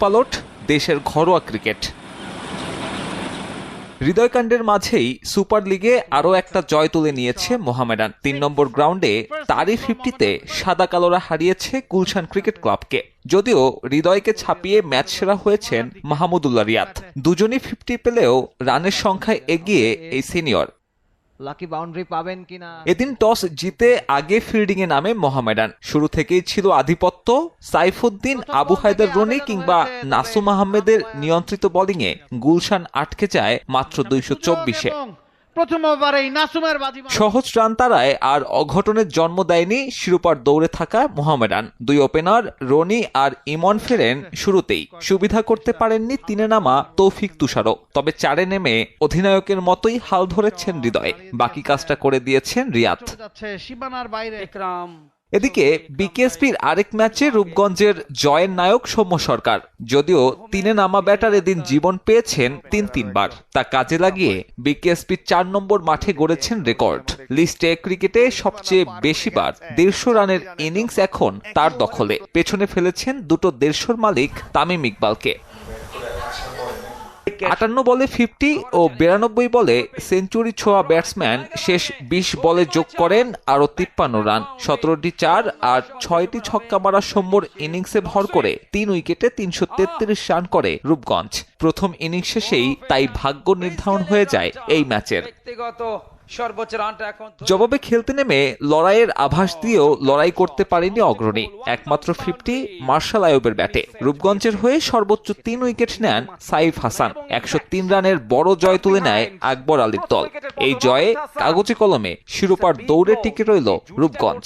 উলটপালট দেশের ঘরোয়া ক্রিকেট। হৃদয়কাণ্ডের মাঝেই সুপার লিগে আরও একটা জয় তুলে নিয়েছে মোহামেডান। তিন নম্বর গ্রাউন্ডে তারই ফিফটিতে সাদা কালোরা হারিয়েছে গুলশান ক্রিকেট ক্লাবকে। যদিও হৃদয়কে ছাপিয়ে ম্যাচ সেরা হয়েছেন মাহমুদুল্লাহ রিয়াদ। দুজনই ফিফটি পেলেও রানের সংখ্যায় এগিয়ে এই সিনিয়র। লাকি বাউন্ডারি পাবেন কিনা? এদিন টস জিতে আগে ফিল্ডিং এ নামে মোহামেডান। শুরু থেকেই ছিল আধিপত্য। সাইফুদ্দিন আবু হায়দার রনি কিংবা নাসুম আহমেদের নিয়ন্ত্রিত বোলিং এ গুলশান আটকে যায় মাত্র দুইশো চব্বিশে। প্রথম ওভারেই নাসুমের বাজি সহজ রান তারায় আর অঘটনের জন্ম দেয়নি শিরোপার দৌড়ে থাকা মোহামেডান দুই ওপেনার রনি আর ইমন ফেরেন শুরুতেই। সুবিধা করতে পারেননি তিনে নামা তৌফিক তুষারও। তবে চারে নেমে অধিনায়কের মতোই হাল ধরেছেন হৃদয়ে। বাকি কাজটা করে দিয়েছেন রিয়াদ। সীমানার বাইরে। এদিকে বিকেএসপির আরেক ম্যাচে রূপগঞ্জের জয়ের নায়ক সৌম্য সরকার। যদিও তিনে নামা ব্যাটার এদিন জীবন পেয়েছেন তিন তিনবার। তা কাজে লাগিয়ে বিকেএসপির চার নম্বর মাঠে গড়েছেন রেকর্ড। লিস্টে ক্রিকেটে সবচেয়ে বেশিবার দেড়শো রানের ইনিংস এখন তার দখলে। পেছনে ফেলেছেন দুটো দেড়শোর মালিক তামিম ইকবালকে। আটান্ন বলে ফিফটি ও বিরানব্বই বলে সেঞ্চুরি ছোঁয়া ব্যাটসম্যান শেষ বিশ বলে যোগ করেন আরও তিপ্পান্ন রান। সতেরোটি চার আর ছয়টি ছক্কা মারা সৌম্যর ইনিংসে ভর করে তিন উইকেটে তিনশো তেত্রিশ রান করে রূপগঞ্জ। প্রথম ইনিংস শেষেই তাই ভাগ্য নির্ধারণ হয়ে যায় এই ম্যাচের। জবাবে খেলতে নেমে লড়াইয়ের আভাস দিয়েও লড়াই করতে পারেনি অগ্রণী। একমাত্র ফিফটি মার্শাল আয়ুবের ব্যাটে। রূপগঞ্জের হয়ে সর্বোচ্চ তিন উইকেট নেন সাইফ হাসান। একশো তিন রানের বড় জয় তুলে নেয় আকবর আলীর দল। এই জয়ে কাগজে কলমে শিরোপার দৌড়ে টিকে রইল রূপগঞ্জ।